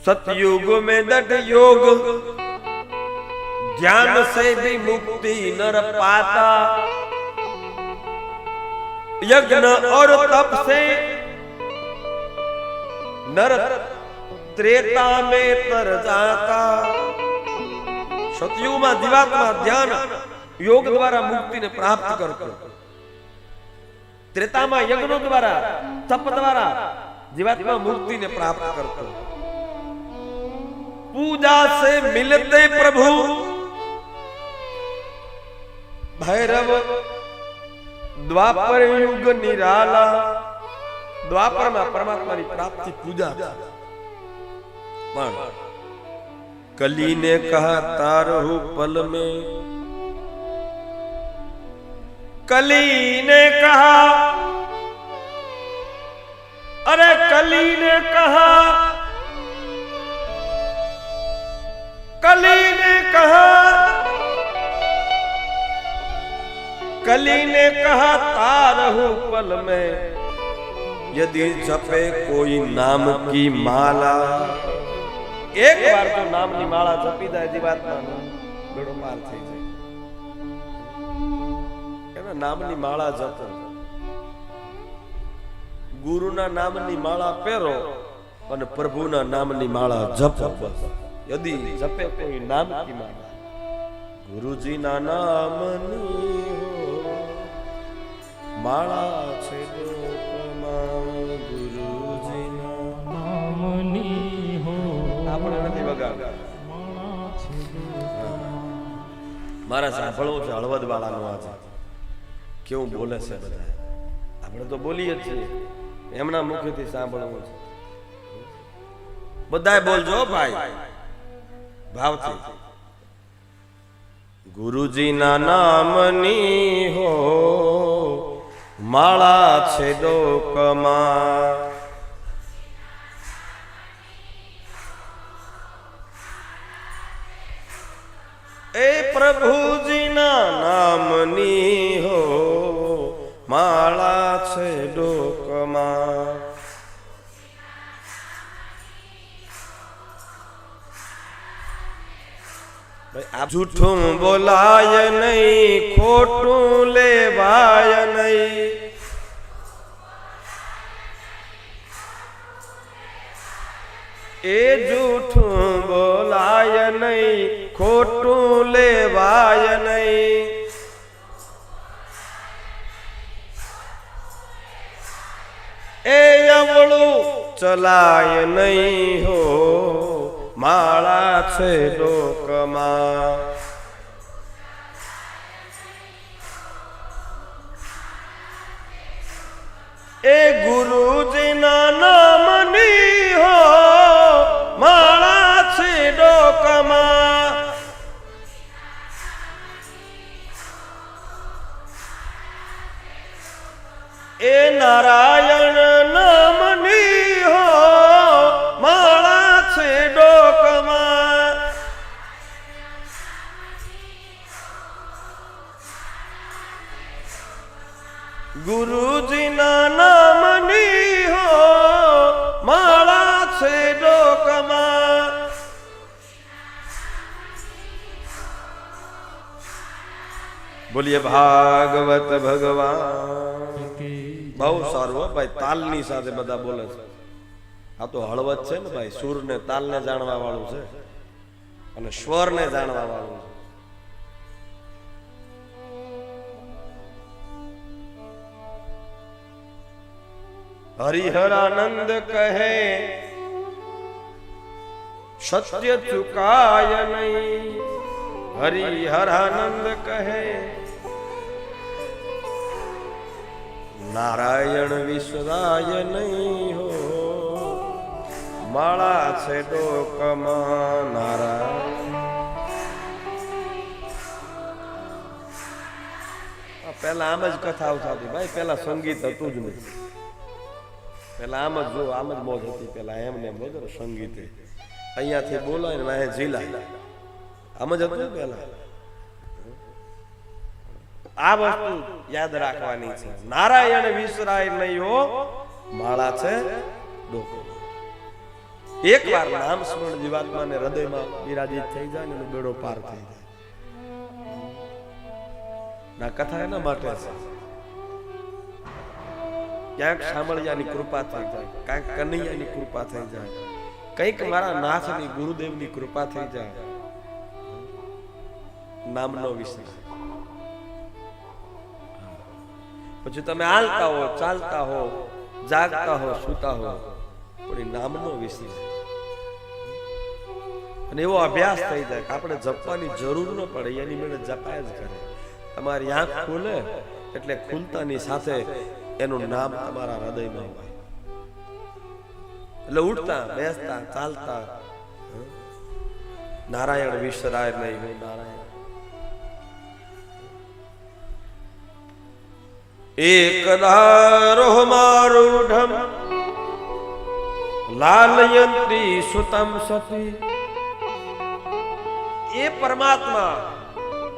सतयुग में दट योग ध्यान से भी मुक्ति नर पाता यज्ञ और तप से नर त्रेता में तर जाता સતયુગમાં જીવાત્મા ધ્યાન યોગ દ્વારા મુક્તિને પ્રાપ્ત કરતો ત્રેતામાં યજ્ઞો દ્વારા તપ દ્વારા જીવાત્મા મુક્તિને પ્રાપ્ત કરતો पूजा से मिलते प्रभु भैरव द्वापर युग निराला દ્વાપરમાં પરમાત્માની પ્રાપ્તિ પૂજા છે. પણ કલી ને કહા તારહુ પલ में કલી ને કહા અરે કલી ને કહા कली ने कहा तारहु पल में यदि जपे कोई नाम की माला એક વાર જો નામની માળા જપી જાય જીવાત્મા બેડો પાર થઈ જાય એના નામની માળા જપો ગુરુના નામની માળા પહેરો અને પ્રભુના નામની માળા જપો બસ यदि जपे कोई नाम की माला गुरुजी ना नामनी हो माला છે લોકમાં ગુરુજી નામની હો. આપણે નથી વગાડતા માળા મારા સાંભળવું છે હળવદ વાળાનો આ છે. કેવું બોલે છે બધા? આપણે તો બોલીએ જ છીએ. એમના મુખેથી સાંભળવું છે. બધાય બોલજો ભાઈ. ભાવથી. ગુરુજીના નામની હો. માળા છે ડોકમાં એ પ્રભુજીના નામની હો માળા છે ડોકમાં જૂઠું બોલાય નહીં, ખોટું લેવાય નહીં. એ જૂઠું બોલાય નહીં, ખોટું લેવાય નહીં. એ અવળું ચલાય નહીં હો. માળા છે લોકમાં. એ ગુરુજીના નામની હો માળા છે ડોકમાં એ નારાયણ ગુરુજીના નામની હો, માળા છે ડોકમાં. બોલીએ ભાગવત ભગવાન. બહુ સારું હો ભાઈ, તાલની સાથે બધા બોલે છે. આ તો હળવદ છે ને ભાઈ સુર ને તાલ ને જાણવા વાળું છે. અને સ્વર ને જાણવા વાળું છે. હરિહરાનંદ કહે, સત્ય ચુકાય નહીં. હરિહરાનંદ કહે, નારાયણ વિશ્રાય નહીં હો. માળા છે ડોકમાં નારાયણ. પહેલા આમ જ કથા આવતા હતી. ભાઈ, પહેલા સંગીત હતું જ નહીં. પેલા આમ જ જો, આમ જ મોજ હતી પેલા એમ ને એમ બોલો સંગીતે. અહીંયાથી બોલાય ને વાહે ઝીલાય આમ જ હતું ને પેલા આ વસ્તુ યાદ રાખવાની છે. નારાયણ વિસરાય નહીં હો, માળા છે ડોકો. એકવાર નામ સ્મરણ જીવાત્માને હૃદયમાં બિરાજિત થઈ જાય ને બેડો પાર થઈ જાય. ના, કથા એના માટે છે. ક્યાંક સાંભળ્યાની કૃપા થઈ જાય, ક્યાંક કનૈયાની કૃપા થઈ જાય, કંઈક મારા નાથની ગુરુદેવની કૃપા થઈ જાય. નામનો વિષય. પછી તમે હાલતા હો, ચાલતા હો, જાગતા હો, સૂતા હો, પણ એ નામનો વિષય. અને એવો અભ્યાસ થઈ જાય કે આપણે જપવાની જરૂર ન પડે, એની મેળે જપાય જ કરે. તમારી આંખ ખુલે એટલે ખુલતાની સાથે એનું નામ તમારા હૃદયમાં હોય. એટલે ઉઠતા, બેસતા, ચાલતા નારાયણ વિસરાય નહીં, હું નારાયણ. એકદારો મારૂઢમ લાલયંત્રી સુતમ સતી. એ પરમાત્મા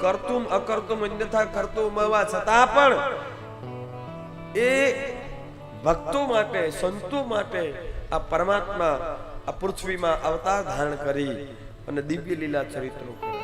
કરતુમ અકર્તુમ અન્યથા કરતુમ છતાં પણ એ ભક્તો માટે, સંતો માટે આ પરમાત્મા આ પૃથ્વીમાં અવતાર ધારણ કરી અને દિવ્ય લીલા ચરિત્રો કરે